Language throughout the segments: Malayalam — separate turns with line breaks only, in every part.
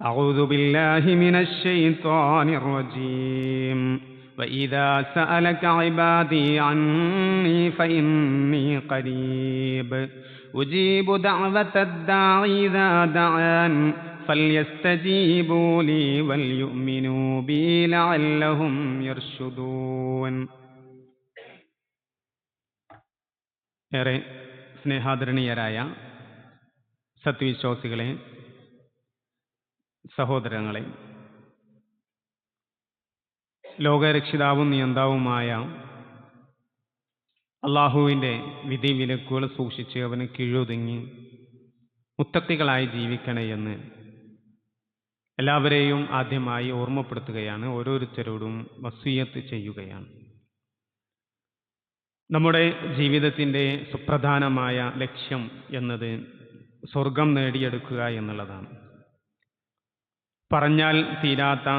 أعوذ بالله من الشيطان الرجيم وإذا سألك عبادي عني فإني قريب أجيب دعوة الداعي إذا دعان فليستجيبوا لي وليؤمنوا بي لعلهم يرشدون ഏറെ സ്നേഹാദരണീയരായ സത്യവിശ്വാസികളെ സഹോദരങ്ങളെ ലോകരക്ഷിതാവും നിയന്താവുമായ അള്ളാഹുവിന്റെ വിധി വിലക്കുകൾ സൂക്ഷിച്ച് അവന് കീഴൊതുങ്ങി മുത്തത്തികളായി ജീവിക്കണേ എന്ന് എല്ലാവരെയും ആദ്യമായി ഓർമ്മപ്പെടുത്തുകയാണ് ഓരോരുത്തരോടും വസീയത്ത് ചെയ്യുകയാണ്. നമ്മുടെ ജീവിതത്തിന്റെ സുപ്രധാനമായ ലക്ഷ്യം എന്നത് സ്വർഗം നേടിയെടുക്കുക എന്നുള്ളതാണ്. പറഞ്ഞാൽ തീരാത്ത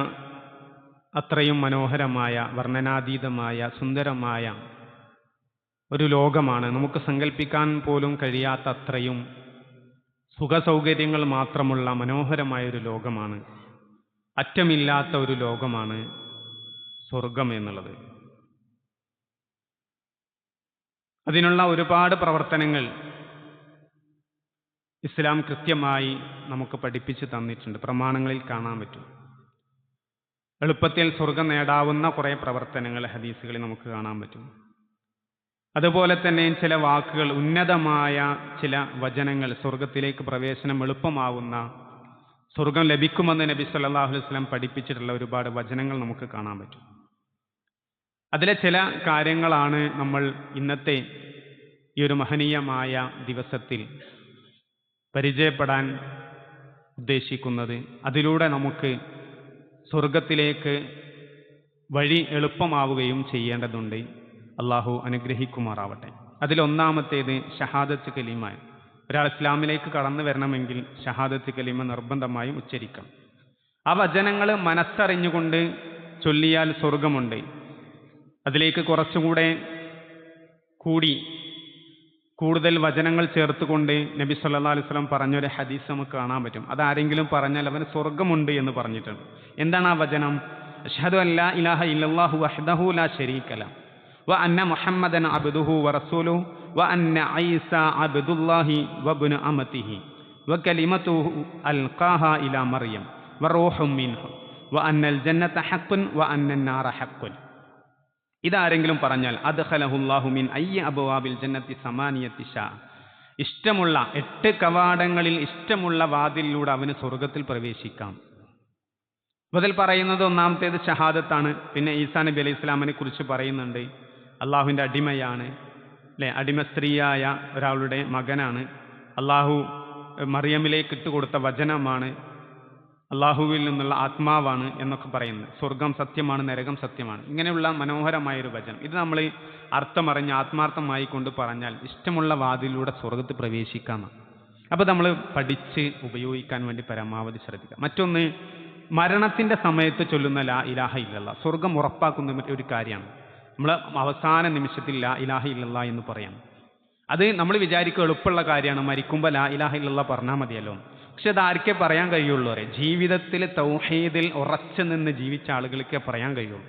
അത്രയും മനോഹരമായ വർണനാതീതമായ സുന്ദരമായ ഒരു ലോകമാണ്. നമുക്ക് സങ്കല്പിക്കാൻ പോലും കഴിയാത്ത അത്രയും സുഖസൗകര്യങ്ങൾ മാത്രമുള്ള മനോഹരമായ ഒരു ലോകമാണ്. അറ്റമില്ലാത്ത ഒരു ലോകമാണ് സ്വർഗം എന്നുള്ളത്. അതിനുള്ള ഒരുപാട് പ്രവർത്തനങ്ങൾ ഇസ്ലാം കൃത്യമായി നമുക്ക് പഠിപ്പിച്ചു തന്നിട്ടുണ്ട്. പ്രമാണങ്ങളിൽ കാണാൻ പറ്റും. എളുപ്പത്തിൽ സ്വർഗം നേടാവുന്ന കുറേ പ്രവർത്തനങ്ങൾ ഹദീസുകളിൽ നമുക്ക് കാണാൻ പറ്റും. അതുപോലെ തന്നെ ചില വാക്കുകൾ ഉന്നതമായ ചില വചനങ്ങൾ സ്വർഗത്തിലേക്ക് പ്രവേശനം എളുപ്പമാവുന്ന സ്വർഗം ലഭിക്കുമെന്ന് നബി സല്ലാഹു സ്വലം പഠിപ്പിച്ചിട്ടുള്ള ഒരുപാട് വചനങ്ങൾ നമുക്ക് കാണാൻ പറ്റും. അതിലെ ചില കാര്യങ്ങളാണ് നമ്മൾ ഇന്നത്തെ ഈ ഒരു മഹനീയമായ ദിവസത്തിൽ പരിചയപ്പെടാൻ ഉദ്ദേശിക്കുന്നത്. അതിലൂടെ നമുക്ക് സ്വർഗത്തിലേക്ക് വഴി എളുപ്പമാവുകയും ചെയ്യേണ്ടതുണ്ട്. അള്ളാഹു അനുഗ്രഹിക്കുമാറാവട്ടെ. അതിലൊന്നാമത്തേത് ഷഹാദത്ത് കലീമ ഒരാൾ ഇസ്ലാമിലേക്ക് കടന്നു വരണമെങ്കിൽ ഷഹാദത്ത് കലീമ നിർബന്ധമായും ഉച്ചരിക്കണം. ആ വചനങ്ങൾ മനസ്സറിഞ്ഞുകൊണ്ട് ചൊല്ലിയാൽ സ്വർഗമുണ്ട് അതിലേക്ക് കുറച്ചുകൂടെ കൂടി കൂടുതൽ വചനങ്ങൾ ചേർത്തുകൊണ്ട് നബി സല്ലാ അലൈഹി സ്വലം പറഞ്ഞൊരു ഹദീസ് നമുക്ക് കാണാൻ പറ്റും. അതാരെങ്കിലും പറഞ്ഞാൽ അവന് സ്വർഗമുണ്ട് എന്ന് പറഞ്ഞിട്ടുണ്ട്. എന്താണ് ആ വചനം? അഷ്ഹദു അല്ലാ ഇലാഹ ഇല്ലാഹു അഷ്ദഹു ലാ ഷരീഖല വ അന്ന മുഹമ്മദൻ അബ്ദുഹു വ റസൂലു വ അന്ന ഐസ അബ്ദുല്ലാഹി വബ്നു അമതിഹി. വ കലിമതുഹു അൽഖാഹ ഇലാ മറിയം. വ റൂഹും മിൻഹു. വ അന്നൽ ജന്നത ഹഖുൻ വ അന്നൻ നാറ ഹഖ്ഖുൻ. ഇതാരെങ്കിലും പറഞ്ഞാൽ അത് ഹലഹുല്ലാഹുമിൻ അയ്യ അബുവാബിൽ ജന്നത്തി സമാനിയത്തി ഷാ. ഇഷ്ടമുള്ള എട്ട് കവാടങ്ങളിൽ ഇഷ്ടമുള്ള വാതിലിലൂടെ അവന് സ്വർഗത്തിൽ പ്രവേശിക്കാം. മുതൽ പറയുന്നത് ഒന്നാമത്തേത് ഷഹാദത്താണ്. പിന്നെ ഈസാ നബി അലൈഹി ഇസ്ലാമിനെ കുറിച്ച് പറയുന്നുണ്ട്. അള്ളാഹുവിന്റെ അടിമയാണ് അല്ലെ? അടിമ സ്ത്രീയായ ഒരാളുടെ മകനാണ്. അള്ളാഹു മറിയമിലേക്ക് ഇട്ടുകൊടുത്ത വചനമാണ്. അള്ളാഹുവിൽ നിന്നുള്ള ആത്മാവാണ് എന്നൊക്കെ പറയുന്നത്. സ്വർഗം സത്യമാണ് നരകം സത്യമാണ്. ഇങ്ങനെയുള്ള മനോഹരമായ ഒരു വചനം ഇത് നമ്മൾ അർത്ഥമറിഞ്ഞ് ആത്മാർത്ഥമായി കൊണ്ട് പറഞ്ഞാൽ ഇഷ്ടമുള്ള വാതിലൂടെ സ്വർഗത്ത് പ്രവേശിക്കാം അപ്പോൾ നമ്മൾ പഠിച്ച് ഉപയോഗിക്കാൻ വേണ്ടി പരമാവധി ശ്രദ്ധിക്കാം മറ്റൊന്ന് മരണത്തിന്റെ സമയത്ത് ചൊല്ലുന്ന ലാ ഇലാഹ ഇല്ലല്ല. സ്വർഗം ഉറപ്പാക്കുന്ന ഒരു കാര്യമാണ്. നമ്മൾ അവസാന നിമിഷത്തിൽ ലാ ഇലാഹ ഇല്ലല്ല എന്ന് പറയാം. അത് നമ്മൾ വിചാരിക്കുക എളുപ്പമുള്ള കാര്യമാണ്. മരിക്കുമ്പോൾ ലാ ഇലാഹ ഇല്ലല്ല പറഞ്ഞാൽ മതിയല്ലോ. പക്ഷെ അത് പറയാൻ കഴിയുള്ളൂ അറേ ജീവിതത്തിൽ തൗഹീദിൽ ഉറച്ചു നിന്ന് ജീവിച്ച ആളുകൾക്കേ പറയാൻ കഴിയുള്ളൂ.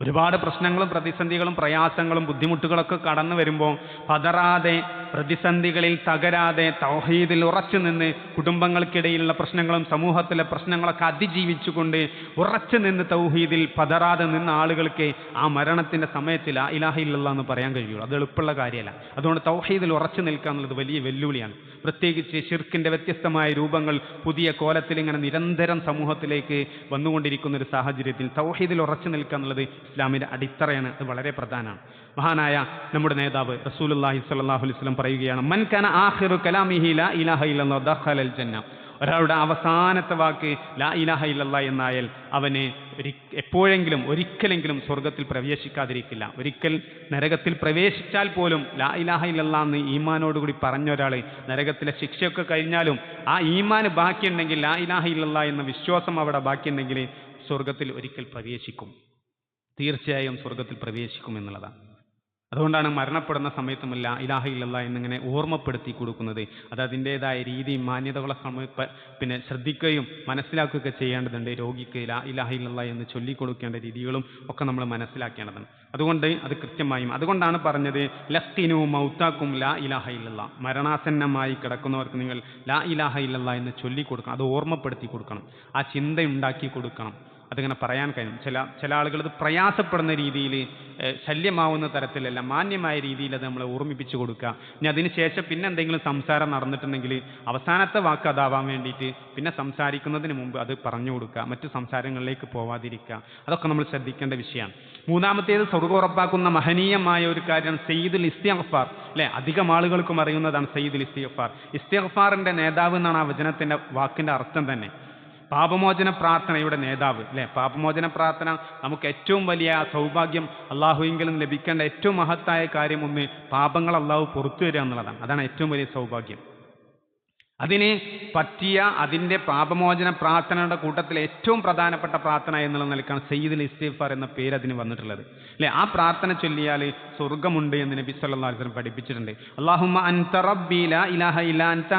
ഒരുപാട് പ്രശ്നങ്ങളും പ്രതിസന്ധികളും പ്രയാസങ്ങളും ബുദ്ധിമുട്ടുകളൊക്കെ കടന്നു വരുമ്പോൾ പതറാതെ പ്രതിസന്ധികളിൽ തകരാതെ തൗഹീദിൽ ഉറച്ചു നിന്ന് കുടുംബങ്ങൾക്കിടയിലുള്ള പ്രശ്നങ്ങളും സമൂഹത്തിലെ പ്രശ്നങ്ങളൊക്കെ അതിജീവിച്ചുകൊണ്ട് ഉറച്ചു നിന്ന് തൗഹീദിൽ പതറാതെ നിന്ന ആളുകൾക്ക് ആ മരണത്തിന്റെ സമയത്തിൽ ആ ഇലാഹ ഇല്ലല്ല എന്ന് പറയാൻ കഴിയുള്ളൂ. അത് എളുപ്പമുള്ള കാര്യമല്ല. അതുകൊണ്ട് തൗഹീദിൽ ഉറച്ചു നിൽക്കുക എന്നുള്ളത് വലിയ വെല്ലുവിളിയാണ്. പ്രത്യേകിച്ച് ഷിർക്കിന്റെ വ്യത്യസ്തമായ രൂപങ്ങൾ പുതിയ കോലത്തിൽ ഇങ്ങനെ നിരന്തരം സമൂഹത്തിലേക്ക് വന്നുകൊണ്ടിരിക്കുന്ന ഒരു സാഹചര്യത്തിൽ തൗഹീദിൽ ഉറച്ചു നിൽക്കുക എന്നുള്ളത് ഇസ്ലാമിന്റെ അടിത്തറയാണ്. അത് വളരെ പ്രധാനമാണ്. മഹാനായ നമ്മുടെ നേതാവ് റസൂലുള്ളാഹി സ്വല്ലല്ലാഹു അലൈഹി വസല്ലം പറയുകയാണ് മൻ ആഹിറു കലാമിഹി ലാ ഇലാഹ ജന്ന ഒരാളുടെ അവസാനത്തെ വാക്ക് ലാ ഇലാഹ ഇല്ലല്ല എന്നായാൽ അവന് എപ്പോഴെങ്കിലും ഒരിക്കലെങ്കിലും സ്വർഗത്തിൽ പ്രവേശിക്കാതിരിക്കില്ല. ഒരിക്കൽ നരകത്തിൽ പ്രവേശിച്ചാൽ പോലും ലാ ഇലാഹ ഇല്ലല്ല എന്ന് ഈമാനോടുകൂടി പറഞ്ഞ ഒരാൾ നരകത്തിലെ ശിക്ഷയൊക്കെ കഴിഞ്ഞാലും ആ ഈമാൻ ബാക്കിയുണ്ടെങ്കിൽ ലാ ഇലാഹ ഇല്ലല്ല എന്ന വിശ്വാസം അവിടെ ബാക്കിയുണ്ടെങ്കിൽ സ്വർഗത്തിൽ ഒരിക്കൽ പ്രവേശിക്കും. തീർച്ചയായും സ്വർഗത്തിൽ പ്രവേശിക്കും എന്നുള്ളതാണ്. അതുകൊണ്ടാണ് മരണപ്പെടുന്ന സമയത്തുമല്ല ഇലാഹ ഇല്ലല്ല എന്നിങ്ങനെ ഓർമ്മപ്പെടുത്തി കൊടുക്കുന്നത്. അത് അതിന്റെതായ രീതിയും മാന്യതകളെ സമയപ്പ പിന്നെ ശ്രദ്ധിക്കുകയും മനസ്സിലാക്കുകയൊക്കെ ചെയ്യേണ്ടതുണ്ട്. രോഗിക്ക് ഇലാ ഇലാഹ ഇല്ലല്ല എന്ന് ചൊല്ലിക്കൊടുക്കേണ്ട രീതികളും ഒക്കെ നമ്മൾ മനസ്സിലാക്കേണ്ടതാണ് അതുകൊണ്ട് അത് കൃത്യമായും അതുകൊണ്ടാണ് പറഞ്ഞത് ലഖ്തിനു മൗത്താക്കും ലാ ഇലാഹ ഇല്ലല്ല. മരണാസന്നമായി കിടക്കുന്നവർക്ക് നിങ്ങൾ ലാ ഇലാഹ ഇല്ലല്ല എന്ന് ചൊല്ലിക്കൊടുക്കണം അത് ഓർമ്മപ്പെടുത്തി കൊടുക്കണം. ആ ചിന്തയുണ്ടാക്കി കൊടുക്കണം. അതിങ്ങനെ പറയാൻ കഴിയും. ചില ചില ആളുകൾ ഇത് പ്രയാസപ്പെടുന്ന രീതിയിൽ ശല്യമാവുന്ന തരത്തിലല്ല മാന്യമായ രീതിയിൽ അത് നമ്മൾ ഓർമ്മിപ്പിച്ചു കൊടുക്കുക. ഇനി അതിനുശേഷം പിന്നെ എന്തെങ്കിലും സംസാരം നടന്നിട്ടുണ്ടെങ്കിൽ അവസാനത്തെ വാക്ക് അതാവാൻ വേണ്ടിയിട്ട് പിന്നെ സംസാരിക്കുന്നതിന് മുമ്പ് അത് പറഞ്ഞു കൊടുക്കുക. മറ്റു സംസാരങ്ങളിലേക്ക് പോവാതിരിക്കുക. അതൊക്കെ നമ്മൾ ശ്രദ്ധിക്കേണ്ട വിഷയമാണ്. മൂന്നാമത്തേത് സ്വർഗം ഉറപ്പാക്കുന്ന മഹനീയമായ ഒരു കാര്യം സെയ്ദുൽ ഇസ്തിഗ്ഫാർ. അല്ലെ? അധികം ആളുകൾക്കും അറിയുന്നതാണ് സെയ്ദുൽ ഇസ്തിഗ്ഫാർ. ഇസ്തിഗ്ഫാറിന്റെ നേതാവ് എന്നാണ് ആ വചനത്തിന്റെ വാക്കിന്റെ അർത്ഥം തന്നെ. പാപമോചന പ്രാർത്ഥനയുടെ നേതാവ് അല്ലെ? പാപമോചന പ്രാർത്ഥന നമുക്ക് ഏറ്റവും വലിയ സൗഭാഗ്യം അള്ളാഹുവിങ്കിലും ലഭിക്കേണ്ട ഏറ്റവും മഹത്തായ കാര്യം ഒന്ന് പാപങ്ങൾ അള്ളാഹു പുറത്തു വരിക എന്നുള്ളതാണ്. അതാണ് ഏറ്റവും വലിയ സൗഭാഗ്യം. അതിന് പറ്റിയ അതിന്റെ പാപമോചന പ്രാർത്ഥനയുടെ കൂട്ടത്തിൽ ഏറ്റവും പ്രധാനപ്പെട്ട പ്രാർത്ഥന എന്നുള്ള നിലക്കാണ് സയ്യിദ് ഇസ്തീഫാർ എന്ന പേര് അതിന് വന്നിട്ടുള്ളത്. അല്ലെ? ആ പ്രാർത്ഥന ചൊല്ലിയാൽ സ്വർഗമുണ്ട് എന്ന് നബി വസല്ലം പഠിപ്പിച്ചിട്ടുണ്ട്. അല്ലാഹുമ്മ അൻത റബ്ബി ലാ ഇലാഹ അൻത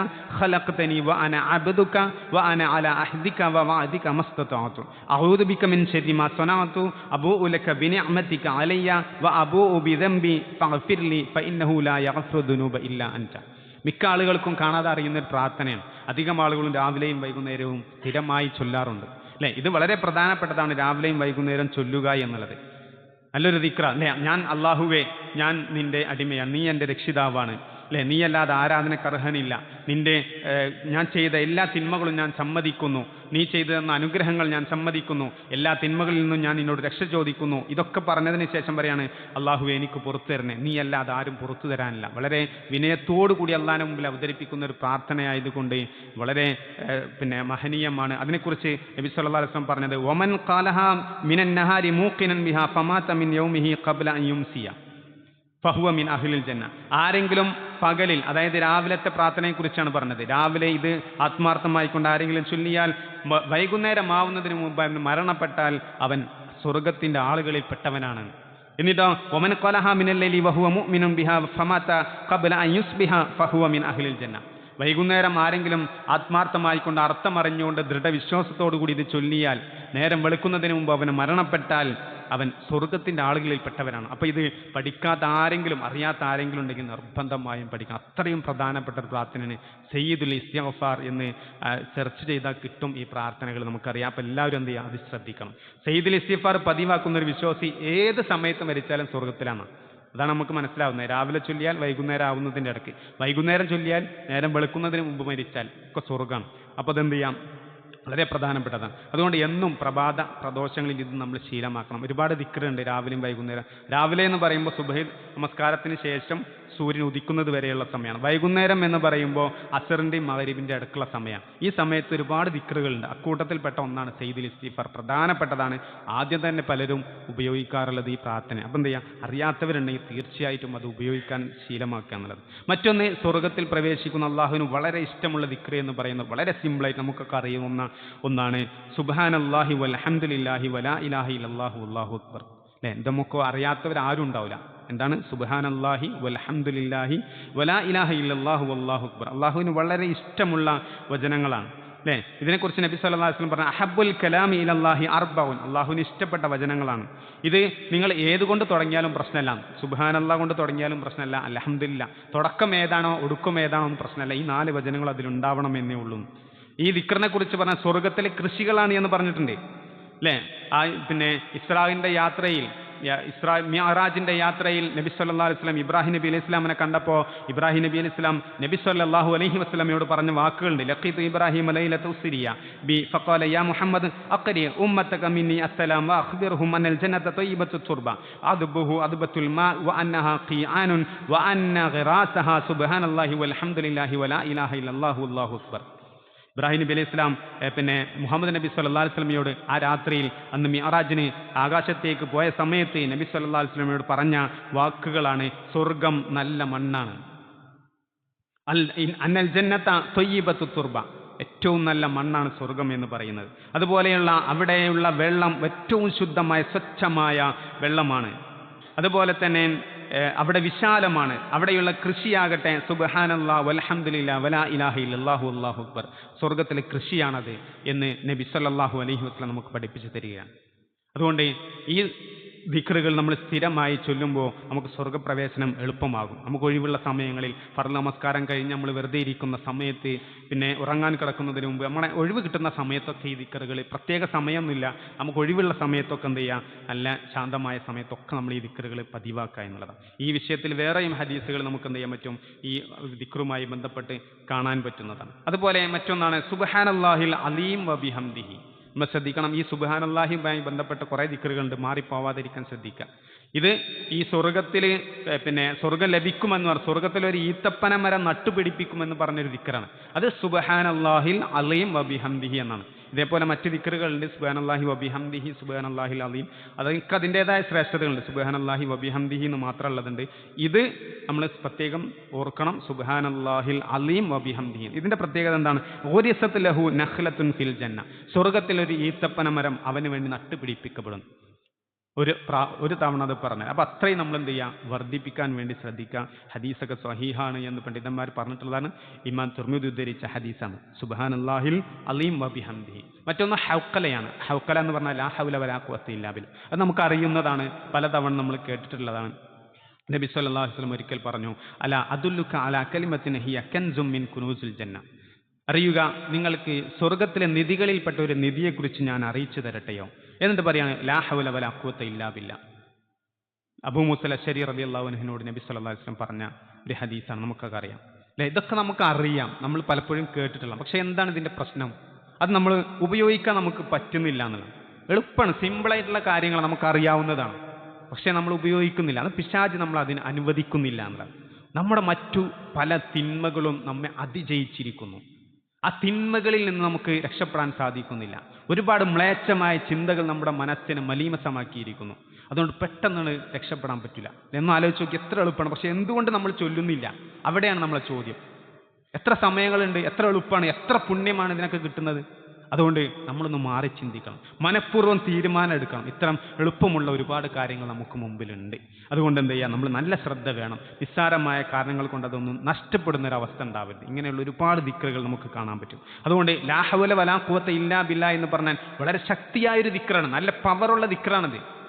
വ അന അബ്ദുക വ അന അഹ്ദിക വ അഊദു ബിക മിൻ മാ അബൂഉ ലക ബിനിഅമതിക അലയ്യ വ അബൂഉ ബിദംബി ഫഇന്നഹു ലാ യഗ്ഫിറു അൻത. മിക്ക ആളുകൾക്കും കാണാതെ അറിയുന്ന ഒരു പ്രാർത്ഥനയാണ്. അധികം ആളുകളും രാവിലെയും വൈകുന്നേരവും സ്ഥിരമായി ചൊല്ലാറുണ്ട്. അല്ലേ? ഇത് വളരെ പ്രധാനപ്പെട്ടതാണ് രാവിലെയും വൈകുന്നേരം ചൊല്ലുക എന്നുള്ളത്. നല്ലൊരു ദിക്ര അല്ലേ? ഞാൻ അള്ളാഹുവേ ഞാൻ നിന്റെ അടിമയാണ്. നീ എന്റെ രക്ഷിതാവാണ്. അല്ലേ? നീയല്ലാതെ ആരാധനക്കർഹനില്ല നിന്റെ ഞാൻ ചെയ്ത എല്ലാ തിന്മകളും ഞാൻ സമ്മതിക്കുന്നു. നീ ചെയ്തു തന്ന അനുഗ്രഹങ്ങൾ ഞാൻ സമ്മതിക്കുന്നു. എല്ലാ തിന്മകളിൽ നിന്നും ഞാൻ നിന്നോട് രക്ഷ ചോദിക്കുന്നു. ഇതൊക്കെ പറഞ്ഞതിന് ശേഷം പറയാണ് അള്ളാഹു എനിക്ക് പുറത്തു തരണേ. നീ അല്ലാതെ ആരും പുറത്തു തരാനില്ല. വളരെ വിനയത്തോടു കൂടി അള്ളാഹിന് മുമ്പിൽ അവതരിപ്പിക്കുന്ന ഒരു പ്രാർത്ഥനയായതുകൊണ്ട് വളരെ പിന്നെ മഹനീയമാണ്. അതിനെക്കുറിച്ച് നബി സല്ലല്ലാഹു വസ്ലം പറഞ്ഞത് ഒമൻ കാലഹാം മിനൻ നഹാരി മൂക്കിനൻ ബിഹ ഫമാത തമിൻ യൗമിഹി കബ്ല യുംസിയ. ഫഹുവ മിൻ അഹ്ലിൽ ജന്ന. ആരെങ്കിലും പകലിൽ അതായത് രാവിലത്തെ പ്രാർത്ഥനയെക്കുറിച്ചാണ് പറഞ്ഞത്. രാവിലെ ഇത് ആത്മാർത്ഥമായിക്കൊണ്ട് ആരെങ്കിലും ചൊല്ലിയാൽ വൈകുന്നേരം ആവുന്നതിന് മുമ്പ് അവൻ മരണപ്പെട്ടാൽ അവൻ സ്വർഗത്തിന്റെ ആളുകളിൽ പെട്ടവനാണ്. എന്നിട്ടോ ഒമൻ കൊലഹ മിനല്ലി വഹുവ മുഅ്മിനുൻ ബിഹ ഫമാത ഖബ്ല അൻ യുസ്ബിഹ ഫഹുവ മിൻ അഹ്ലിൽ ജന്ന. വൈകുന്നേരം ആരെങ്കിലും ആത്മാർത്ഥമായിക്കൊണ്ട് അർത്ഥമറിഞ്ഞുകൊണ്ട് ദൃഢവിശ്വാസത്തോടു കൂടി ഇത് ചൊല്ലിയാൽ നേരം വെളുക്കുന്നതിന് മുമ്പ് അവന് മരണപ്പെട്ടാൽ അവൻ സ്വർഗത്തിന്റെ ആളുകളിൽപ്പെട്ടവനാണ്. അപ്പോൾ ഇത് പഠിക്കാത്ത ആരെങ്കിലും അറിയാത്ത ആരെങ്കിലും ഉണ്ടെങ്കിൽ നിർബന്ധമായും പഠിക്കാം അത്രയും പ്രധാനപ്പെട്ട ഒരു പ്രാർത്ഥനയാണ് സയ്യിദുൽ ഇസ്തിഗ്ഫാർ എന്ന് സെർച്ച് ചെയ്താൽ കിട്ടും ഈ പ്രാർത്ഥനകൾ നമുക്കറിയാം. അപ്പോൾ എല്ലാവരും എന്ത് ചെയ്യുക അത് ശ്രദ്ധിക്കണം. സയ്യിദുൽ ഇസ്തിഗ്ഫാർ പതിവാക്കുന്ന ഒരു വിശ്വാസി ഏത് സമയത്ത് മരിച്ചാലും സ്വർഗത്തിലാണ് അതാണ് നമുക്ക് മനസ്സിലാവുന്നത്. രാവിലെ ചൊല്ലിയാൽ വൈകുന്നേരം ആവുന്നതിന്റെ ഇടയ്ക്ക്. വൈകുന്നേരം ചൊല്ലിയാൽ നേരം വെളുക്കുന്നതിന് മുമ്പ് മരിച്ചാൽ ഒക്കെ സ്വർഗമാണ് അപ്പോൾ അതെന്ത് ചെയ്യാം? വളരെ പ്രധാനപ്പെട്ടതാണ്. അതുകൊണ്ട് എന്നും പ്രഭാത പ്രദോഷങ്ങളിൽ ഇത് നമ്മൾ ശീലമാക്കണം. ഒരുപാട് ദിക്കറുണ്ട് രാവിലെയും വൈകുന്നേരം. രാവിലെ എന്ന് പറയുമ്പോൾ സുബഹി നമസ്കാരത്തിന് ശേഷം സൂര്യൻ ഉദിക്കുന്നത് വരെയുള്ള സമയമാണ്. വൈകുന്നേരം എന്ന് പറയുമ്പോൾ അസറിന്റെയും മകരീബിന്റെ അടുക്കുള്ള സമയമാണ്. ഈ സമയത്ത് ഒരുപാട് ദിക്കറുകളുണ്ട് അക്കൂട്ടത്തിൽപ്പെട്ട ഒന്നാണ് സെയ്ദുൽ ഇസ്തീഫർ. പ്രധാനപ്പെട്ടതാണ് ആദ്യം തന്നെ പലരും ഉപയോഗിക്കാറുള്ളത് ഈ പ്രാർത്ഥന. അപ്പം എന്ത് ചെയ്യുക അറിയാത്തവരുണ്ടെങ്കിൽ തീർച്ചയായിട്ടും അത് ഉപയോഗിക്കാൻ ശീലമാക്കുക എന്നുള്ളത്. മറ്റൊന്ന് സ്വർഗത്തിൽ പ്രവേശിക്കുന്ന അള്ളാഹുവിന് വളരെ ഇഷ്ടമുള്ള ദിക്ര എന്ന് പറയുന്നത് വളരെ സിമ്പിളായിട്ട് നമുക്കൊക്കെ അറിയുന്ന ഒന്നാണ്. സുബാൻ അള്ളാഹി വലഹമുല്ലാഹി വലാ ഇലാഹി അള്ളാഹു അള്ളാഹു അക്ബർ. എന്തൊക്കെ അറിയാത്തവരാരും ഉണ്ടാവില്ല. എന്താണ്? സുബാൻ അള്ളാഹി വലഹമുല്ലാഹി വലാ ഇലാഹ ഇല്ലാഹു അള്ളാഹു അക്ബർ. അള്ളാഹുവിന് വളരെ ഇഷ്ടമുള്ള വചനങ്ങളാണ്. അല്ലേ ഇതിനെക്കുറിച്ച് നബി അലൈഹി വസല്ലം പറഞ്ഞ അഹബുൽ കലാമി ഇലല്ലാഹി അർബൗൻ അള്ളാഹുവിന് ഇഷ്ടപ്പെട്ട വചനങ്ങളാണ്. ഇത് നിങ്ങൾ ഏതുകൊണ്ട് തുടങ്ങിയാലും പ്രശ്നമല്ല. അള്ളാഹ് കൊണ്ട് തുടങ്ങിയാലും പ്രശ്നമല്ല. അലഹമില്ല തുടക്കം ഏതാണോ ഒടുക്കം ഏതാണോ പ്രശ്നമല്ല. ഈ നാല് വചനങ്ങൾ അതിലുണ്ടാവണം എന്നേ ഉള്ളൂ. ഈ ദിക്റിനെ കുറിച്ച് പറഞ്ഞ സ്വർഗത്തിലെ കൃഷികളാണ് എന്ന് പറഞ്ഞിട്ടുണ്ട്. അല്ലേ ആ പിന്നെ ഇസ്രാഹിന്റെ യാത്രയിൽ ഇസ്രാ മിയറാജിന്റെ യാത്രയിൽ നബി സല്ലല്ലാഹു അലൈഹി വസല്ലം ഇബ്രാഹിം നബി അലൈഹി കണ്ടപ്പോൾ ഇബ്രാഹിം നബി അലൈഹി ഇസ്ലാം നബി സല്ലല്ലാഹു അലൈഹി വസല്ലമയോട് പറഞ്ഞ വാക്കുകളുണ്ട്. ലഖീത്ത് ഇബ്രാഹിം ലൈലത ഉസ്രിയ. ബി ഫഖാല യാ മുഹമ്മദ് അക്കരി ഉമ്മതക മിന്നി അസ്സലാം വഅഖ്ബിർഹും അന്നൽ ജന്നത തയ്യിബത്തു തുർബ. അദ്ബുഹു അദ്ബത്തുൽ മാ വ അന്നഹ ഖിആനുൻ വ അന്ന ഖിറാസഹ സുബ്ഹാനല്ലാഹി വൽഹംദുലില്ലാഹി വലാ ഇലാഹ ഇല്ലല്ലാഹു അല്ലാഹു അക്ബർ. ഇബ്രാഹിം നബി അലൈഹി ഇസ്ലാം പിന്നെ മുഹമ്മദ് നബി സല്ലാ അലൈഹി വസല്ലമയോട് ആ രാത്രിയിൽ അന്ന് മിറാജിന് ആകാശത്തേക്ക് പോയ സമയത്ത് നബി സല്ലാ അലൈഹി വസല്ലമയോട് പറഞ്ഞ വാക്കുകളാണ് സ്വർഗം നല്ല മണ്ണാണ്. അൽ അന്നൽ ജന്നത്ത തൊയ്യബത്തു തുർബ. ഏറ്റവും നല്ല മണ്ണാണ് സ്വർഗം എന്ന് പറയുന്നത്. അതുപോലെയുള്ള അവിടെയുള്ള വെള്ളം ഏറ്റവും ശുദ്ധമായ സ്വച്ഛമായ വെള്ളമാണ്. അതുപോലെ തന്നെ അവിടെ വിശാലമാണ്. അവിടെയുള്ള കൃഷിയാകട്ടെ സുബ്ഹാനല്ലാ വൽഹംദുലില്ലാ വലാ ഇലാഹി ഇല്ലല്ലാഹു അള്ളാഹു അക്ബർ. സ്വർഗത്തിലെ കൃഷിയാണത് എന്ന് നബി സല്ലല്ലാഹു അലഹി വസല്ലം നമുക്ക് പഠിപ്പിച്ചു തരികയാണ്. അതുകൊണ്ട് ഈ ദിക്റുകൾ നമ്മൾ സ്ഥിരമായി ചൊല്ലുമ്പോൾ നമുക്ക് സ്വർഗപ്രവേശനം എളുപ്പമാകും. നമുക്ക് ഒഴിവുള്ള സമയങ്ങളിൽ ഫർള നമസ്കാരം കഴിഞ്ഞ് നമ്മൾ വെറുതെ ഇരിക്കുന്ന സമയത്ത് പിന്നെ ഉറങ്ങാൻ കിടക്കുന്നതിന് മുമ്പ് നമ്മളെ ഒഴിവ് കിട്ടുന്ന സമയത്തൊക്കെ ഈ ദിക്കറുകൾ പ്രത്യേക സമയമൊന്നുമില്ല. നമുക്ക് ഒഴിവുള്ള സമയത്തൊക്കെ എന്ത് ചെയ്യുക നല്ല ശാന്തമായ സമയത്തൊക്കെ നമ്മൾ ഈ ദിക്കറുകൾ പതിവാക്കുക എന്നുള്ളതാണ്. ഈ വിഷയത്തിൽ വേറെയും ഹദീസുകൾ നമുക്ക് എന്ത് ചെയ്യാൻ പറ്റും? ഈ ദിക്റുമായി ബന്ധപ്പെട്ട് കാണാൻ പറ്റുന്നതാണ്. അതുപോലെ മറ്റൊന്നാണ് സുബഹാൻ അള്ളാഹിൽ അലീം വബിഹംദിഹി നമ്മൾ ശ്രദ്ധിക്കണം. ഈ സുബാനല്ലാഹിയുമായി ബന്ധപ്പെട്ട കുറേ ദിക്കറുകളുണ്ട് മാറിപ്പോവാതിരിക്കാൻ ശ്രദ്ധിക്കുക. ഇത് ഈ സ്വർഗത്തിൽ പിന്നെ സ്വർഗം ലഭിക്കുമെന്ന് പറഞ്ഞു സ്വർഗത്തിൽ ഒരു ഈത്തപ്പന മരം നട്ടുപിടിപ്പിക്കുമെന്ന് പറഞ്ഞൊരു ദിക്കറാണ് അത് സുബഹാൻ അള്ളാഹിൽ അലയും വബിഹംദിഹി എന്നാണ്. ഇതേപോലെ മറ്റ് ദിക്കറുകളുണ്ട് സുബാൻ അള്ളാഹി വബിഹംദിഹി സുബാൻ അള്ളാഹിൽ അലീം അതൊക്കെ അതിന്റെതായ ശ്രേഷ്ഠതകളുണ്ട്. സുബാൻ അള്ളാഹി വബിഹംദിഹി എന്ന് മാത്രമുള്ളതുണ്ട് ഇത് നമ്മൾ പ്രത്യേകം ഓർക്കണം. സുബാൻ അള്ളാഹിൽ അലീം വബിഹംദിഹി ഇതിന്റെ പ്രത്യേകത എന്താണ്? ഓരിസത്ത് ലഹു നഹ്ലത്തുൻ ഫിൽ ജന്ന. സ്വർഗത്തിലൊരു ഈത്തപ്പന മരം അവന് വേണ്ടി നട്ടുപിടിപ്പിക്കപ്പെടുന്നു. ഒരു ഒരു തവണ അത് പറഞ്ഞു. അപ്പോൾ അത്രയും നമ്മൾ എന്ത് ചെയ്യുക വർദ്ധിപ്പിക്കാൻ വേണ്ടി ശ്രദ്ധിക്കുക. ഹദീസൊക്കെ സ്വഹീഹാണ് എന്ന് പണ്ഡിതന്മാർ പറഞ്ഞിട്ടുള്ളതാണ്. ഇമാൻ തുർമിദ് ഉദ്ധരിച്ച ഹദീസാണ്. സുബാൻ അള്ളാഹിൽ അലീം വബി ഹംദി മറ്റൊന്ന് ഹൗക്കലയാണ്. ഹൗക്കല എന്ന് പറഞ്ഞാൽ ആ ഹൗല വലാ ഖുവത്ത ഇല്ലാ ബിൽ. അത് നമുക്ക് അറിയുന്നതാണ് പലതവണ നമ്മൾ കേട്ടിട്ടുള്ളതാണ്. നബി സല്ലല്ലാഹു വസ്ലം ഒരിക്കൽ പറഞ്ഞു അല അദുല്ലുക അല കലിമത്തിന് ഹി കൻസും മിൻ കുനൂസുൽ ജന്ന അറിയുക നിങ്ങൾക്ക് സ്വർഗത്തിലെ നിധികളിൽപ്പെട്ട ഒരു നിധിയെക്കുറിച്ച് ഞാൻ അറിയിച്ചു തരട്ടെയോ? എന്നിട്ട് പറയാണ് ലാഹവല വല ഖുവത്ത ഇല്ലാ ബില്ല. അബൂ മുസല ശരി റബി അള്ളാഹുനഹിനോട് നബി അലൈഹി വസല്ലം പറഞ്ഞ ഒരു ഹദീസാണ് നമുക്കൊക്കെ അറിയാം അല്ലെ ഇതൊക്കെ നമുക്ക് അറിയാം നമ്മൾ പലപ്പോഴും കേട്ടിട്ടുള്ള പക്ഷെ എന്താണ് ഇതിന്റെ പ്രശ്നം? അത് നമ്മൾ ഉപയോഗിക്കാൻ നമുക്ക് പറ്റുന്നില്ല എന്നുള്ളത് എളുപ്പമാണ് സിമ്പിളായിട്ടുള്ള കാര്യങ്ങൾ നമുക്ക് അറിയാവുന്നതാണ് പക്ഷെ നമ്മൾ ഉപയോഗിക്കുന്നില്ല. അത് പിശാജ് നമ്മൾ അതിന് അനുവദിക്കുന്നില്ല എന്നുള്ളത് നമ്മുടെ മറ്റു പല തിന്മകളും നമ്മെ അതിജയിച്ചിരിക്കുന്നു. ആ തിന്മകളിൽ നിന്ന് നമുക്ക് രക്ഷപ്പെടാൻ സാധിക്കുന്നില്ല. ഒരുപാട് മ്ലേച്ഛമായ ചിന്തകൾ നമ്മുടെ മനസ്സിനെ മലീമസമാക്കിയിരിക്കുന്നു. അതുകൊണ്ട് പെട്ടെന്ന് രക്ഷപ്പെടാൻ പറ്റില്ല. എന്ന് ആലോചിച്ച് നോക്കി എത്ര എളുപ്പമാണ്. പക്ഷെ എന്തുകൊണ്ട് നമ്മൾ ചൊല്ലുന്നില്ല? അവിടെയാണ് നമ്മളെ ചോദ്യം. എത്ര സമയങ്ങളുണ്ട്? എത്ര എളുപ്പമാണ്? എത്ര പുണ്യമാണ് ഇതിനൊക്കെ കിട്ടുന്നത്? അതുകൊണ്ട് നമ്മളൊന്ന് മാറി ചിന്തിക്കണം. മനഃപൂർവം തീരുമാനം എടുക്കണം. ഇത്തരം എളുപ്പമുള്ള ഒരുപാട് കാര്യങ്ങൾ നമുക്ക് മുമ്പിലുണ്ട്. അതുകൊണ്ട് എന്ത് ചെയ്യുക നമ്മൾ നല്ല ശ്രദ്ധ വേണം. നിസ്സാരമായ കാരണങ്ങൾ കൊണ്ട് അതൊന്നും നഷ്ടപ്പെടുന്ന ഒരു അവസ്ഥ ഉണ്ടാവരുത്. ഇങ്ങനെയുള്ള ഒരുപാട് ദിക്കറുകൾ നമുക്ക് കാണാൻ പറ്റും. അതുകൊണ്ട് ലാഹവല വലാ കൂവത്ത ഇല്ലാ ബില്ല എന്ന് പറഞ്ഞാൽ വളരെ ശക്തിയായൊരു ദിക്കറാണ് നല്ല പവറുള്ള ദിക്കറാണത്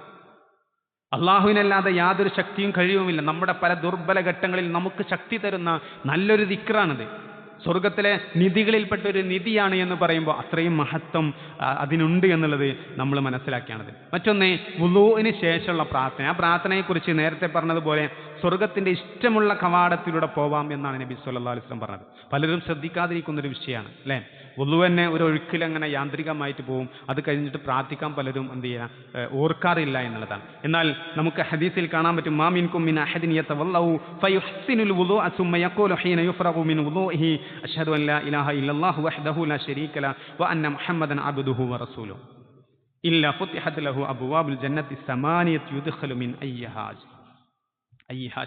അള്ളാഹുവിനല്ലാതെ യാതൊരു ശക്തിയും കഴിയുമില്ല നമ്മുടെ പല ദുർബല ഘട്ടങ്ങളിൽ നമുക്ക് ശക്തി തരുന്ന നല്ലൊരു ദിക്റാണിത്. സ്വർഗത്തിലെ നിധികളിൽപ്പെട്ട ഒരു നിധിയാണ് എന്ന് പറയുമ്പോൾ അത്രയും മഹത്വം അതിനുണ്ട് എന്നുള്ളത് നമ്മൾ മനസ്സിലാക്കിയാണത്. മറ്റൊന്ന് വുളുവിന് ശേഷമുള്ള പ്രാർത്ഥന. ആ പ്രാർത്ഥനയെക്കുറിച്ച് നേരത്തെ പറഞ്ഞതുപോലെ സ്വർഗത്തിന്റെ ഇഷ്ടമുള്ള കവാടത്തിലൂടെ പോവാം എന്നാണ് നബി സ്വല്ലല്ലാഹു അലൈഹി വസല്ലം പറഞ്ഞത്. പലരും ശ്രദ്ധിക്കാതിരിക്കുന്ന ഒരു വിഷയമാണ് അല്ലേ? വുളു തന്നെ ഒരു ഒഴുക്കിൽ അങ്ങനെ യാന്ത്രികമായിട്ട് പോകും അത് കഴിഞ്ഞിട്ട് പ്രാർത്ഥിക്കാൻ പലരും എന്ത് ചെയ്യുക ഓർക്കാറില്ല എന്നുള്ളതാണ്. എന്നാൽ നമുക്ക് ഹദീസിൽ കാണാൻ പറ്റും മാമിൻകും കുമ്മിൻ യഖൂലു ഹീന മിൻ ഇലാഹ ഇല്ലല്ലാഹു ലാ ശരീക ല മുഹമ്മദൻ ലഹു ജന്നത്തി സമാനിയത്ത് യുദ്ഖലു മിൻ അയ്യഹാ അയ്യഹ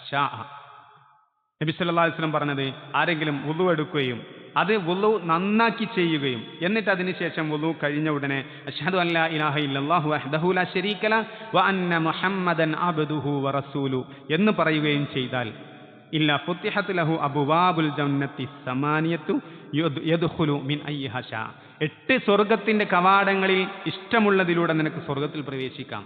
നബി സല്ലല്ലാഹു അലൈഹി വസല്ലം പറഞ്ഞത് ആരെങ്കിലും വുളു എടുക്കുകയും അത് വുളു നന്നാക്കി ചെയ്യുകയും എന്നിട്ട് അതിനുശേഷം വുളു കഴിഞ്ഞ ഉടനെ അഷ്ഹദു അല്ലാ ഇലാഹ ഇല്ലല്ലാഹു വഹ്ദഹു ലാ ശരീക ല വ മുഹമ്മദൻ അബ്ദുഹു വറസൂലു എന്ന് പറയുകയും ചെയ്താൽ ഇല്ല ഫുത്തിഹത്ത് ലഹു അബുവാബുൽ ജന്നത്തി സമാനിയത്തു യദ്- യദ്ഖുലു മിൻ അയ്യിഹ ഷാ എട്ട് സ്വർഗത്തിന്റെ കവാടങ്ങളിൽ ഇഷ്ടമുള്ളതിലൂടെ നിനക്ക് സ്വർഗത്തിൽ പ്രവേശിക്കാം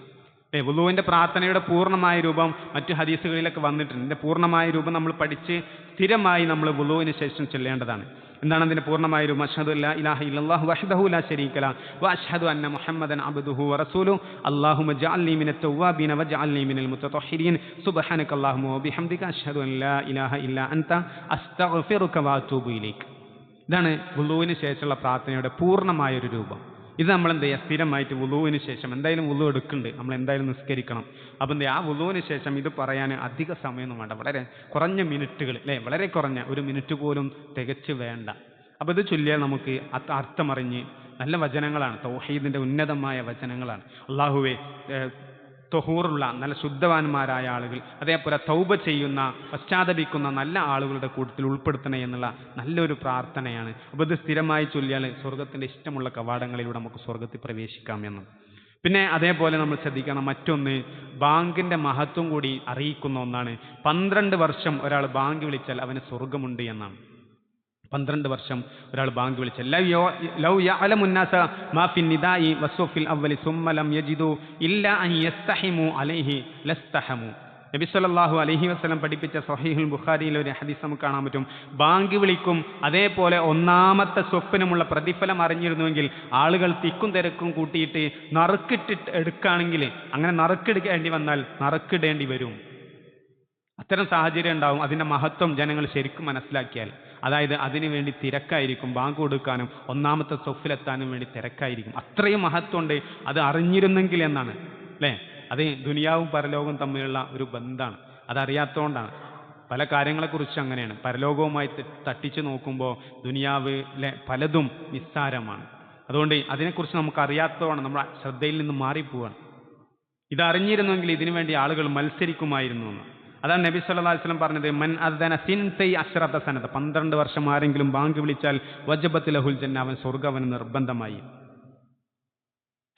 അല്ലേ വുളുവിന്റെ പ്രാർത്ഥനയുടെ പൂർണമായ രൂപം മറ്റു ഹദീസുകളിലൊക്കെ വന്നിട്ടുണ്ട്. ഇതിന്റെ പൂർണമായ രൂപം നമ്മൾ പഠിച്ച് സ്ഥിരമായി നമ്മൾ വുളുവിന് ശേഷം ചെല്ലേണ്ടതാണ്. എന്താണ് അതിന്റെ പൂർണമായ രൂപം? അഷ്ഹദു അല്ല ഇലാഹ ഇല്ലാഹു വഷദഹു ലാ ശരീക്കല വ അഷ്ഹദു അന്ന മുഹമ്മദൻ അബ്ദുഹു റസൂലു. അള്ളാഹു മജഅൽനി മിന തവ്വാബിന വജഅൽനി മിനൽ മുത്തത്വഹിരീൻ സുബ്ഹാനക അല്ലാഹുമ്മ വബിഹംദിക അഷ്ഹദു അല്ലാ ഇലാഹ ഇല്ല അൻത അസ്തഗ്ഫിറുക വാ ഇലൈക്. ഇതാണ് വുളുവിന് ശേഷമുള്ള പ്രാർത്ഥനയുടെ പൂർണമായൊരു രൂപം. ഇത് നമ്മൾ എന്ത് ചെയ്യുക? സ്ഥിരമായിട്ട് ഉളുവിന് ശേഷം എന്തായാലും വുളു എടുക്കുന്നുണ്ട്. നമ്മൾ എന്തായാലും നിസ്കരിക്കണം. അപ്പം എന്ത് ആ ഉളുവിന് ശേഷം ഇത് പറയാൻ അധിക സമയമൊന്നും വേണ്ട. വളരെ കുറഞ്ഞ മിനിറ്റുകൾ അല്ലേ? വളരെ കുറഞ്ഞ ഒരു മിനിറ്റ് പോലും തികച്ച് വേണ്ട. അപ്പോൾ ഇത് ചൊല്ലിയാൽ നമുക്ക് അർത്ഥമറിഞ്ഞ് നല്ല വചനങ്ങളാണ്. തൗഹീദിന്റെ ഉന്നതമായ വചനങ്ങളാണ്. അള്ളാഹുവെ തൊഹൂറുള്ള നല്ല ശുദ്ധവാന്മാരായ ആളുകൾ അതേപോലെ തൗബ ചെയ്യുന്ന പശ്ചാത്തപിക്കുന്ന നല്ല ആളുകളുടെ കൂട്ടത്തിൽ ഉൾപ്പെടുത്തണേ എന്നുള്ള നല്ലൊരു പ്രാർത്ഥനയാണ്. അപ്പോൾ ഇത് സ്ഥിരമായി ചൊല്ലിയാൽ സ്വർഗത്തിന്റെ ഇഷ്ടമുള്ള കവാടങ്ങളിലൂടെ നമുക്ക് സ്വർഗത്തിൽ പ്രവേശിക്കാം എന്ന്. പിന്നെ അതേപോലെ നമ്മൾ ശ്രദ്ധിക്കണം മറ്റൊന്ന് ബാങ്കിന്റെ മഹത്വം കൂടി അറിയിക്കുന്ന ഒന്നാണ്. പന്ത്രണ്ട് വർഷം ഒരാൾ ബാങ്ക് വിളിച്ചാൽ അവന് സ്വർഗമുണ്ട് എന്നാണ്. പന്ത്രണ്ട് വർഷം ഒരാൾ ബാങ്ക് വിളിച്ച് ലൗ യഅലമുന്നാസ മാ ലം യജിദു ഇല്ലാ അൻ യസ്തഹിമു അലൈഹി ലസ്തഹമു. നബി സല്ലല്ലാഹു അലൈഹി വസല്ലം പഠിപ്പിച്ച സഹീഹുൽ ബുഖാരിയിൽ ഒരു ഹദീസ് നമുക്ക് കാണാൻ പറ്റും. ബാങ്ക് വിളിക്കും അതേപോലെ ഒന്നാമത്തെ സ്വപ്നമുള്ള പ്രതിഫലം അറിഞ്ഞിരുന്നുവെങ്കിൽ ആളുകൾ തിക്കും തിരക്കും കൂട്ടിയിട്ട് നറുക്കിട്ടിട്ട് എടുക്കുകയാണെങ്കിൽ അങ്ങനെ നറുക്കെടുക്കേണ്ടി വന്നാൽ നറുക്കിടേണ്ടി വരും. അത്തരം സാഹചര്യം ഉണ്ടാവും. അതിന്റെ മഹത്വം ജനങ്ങൾ ശരിക്കും മനസ്സിലാക്കിയാൽ. അതായത് അതിനു വേണ്ടി തിരക്കായിരിക്കും ബാങ്ക് കൊടുക്കാനും ഒന്നാമത്തെ സൊഫിലെത്താനും വേണ്ടി തിരക്കായിരിക്കും. അത്രയും മഹത്വമുണ്ട്. അത് അറിഞ്ഞിരുന്നെങ്കിൽ എന്നാണ്. അല്ലേ? അത് ദുനിയാവും പരലോകവും തമ്മിലുള്ള ഒരു ബന്ധമാണ് അതറിയാത്തതുകൊണ്ടാണ് പല കാര്യങ്ങളെക്കുറിച്ച് അങ്ങനെയാണ്. പരലോകവുമായി തട്ടിച്ച് നോക്കുമ്പോൾ ദുനിയാവിലെ പലതും നിസ്സാരമാണ്. അതുകൊണ്ട് അതിനെക്കുറിച്ച് നമുക്ക് അറിയാത്തതാണ് നമ്മുടെ ശ്രദ്ധയിൽ നിന്ന് മാറിപ്പോവാണ്. ഇതറിഞ്ഞിരുന്നെങ്കിൽ ഇതിനു വേണ്ടി ആളുകൾ മത്സരിക്കുമായിരുന്നു എന്ന്. അതാണ് നബി അലൈഹി വസല്ലം പറഞ്ഞത് മൻ അദ്ദന സിൻതൈ അശ്രദ്ധ സനത പന്ത്രണ്ട് വർഷം ആരെങ്കിലും ബാങ്ക് വിളിച്ചാൽ വജബത്ത് ലഹുൽ ജന്ന അവൻ സ്വർഗം അവന് നിർബന്ധമായി.